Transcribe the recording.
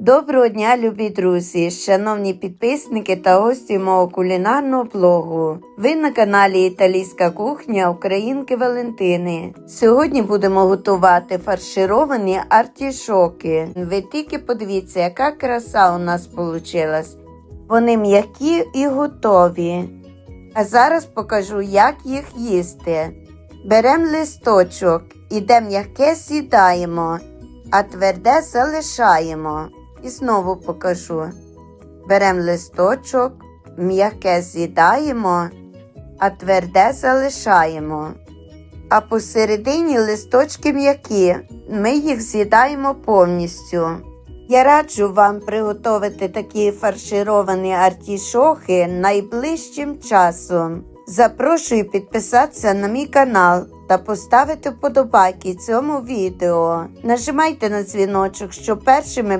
Доброго дня, любі друзі, шановні підписники та гості мого кулінарного блогу. Ви на каналі Італійська кухня Українки Валентини. Сьогодні будемо готувати фаршировані артішоки. Ви тільки подивіться, яка краса у нас вийшла. Вони м'які і готові. А зараз покажу, як їх їсти. Беремо листочок і де м'яке сідаємо, а тверде залишаємо. І знову покажу. Беремо листочок, м'яке з'їдаємо, а тверде залишаємо. А посередині листочки м'які, ми їх з'їдаємо повністю. Я раджу вам приготувати такі фаршировані артішохи найближчим часом. Запрошую підписатися на мій канал та поставити вподобайки цьому відео. Нажимайте на дзвіночок, щоб першими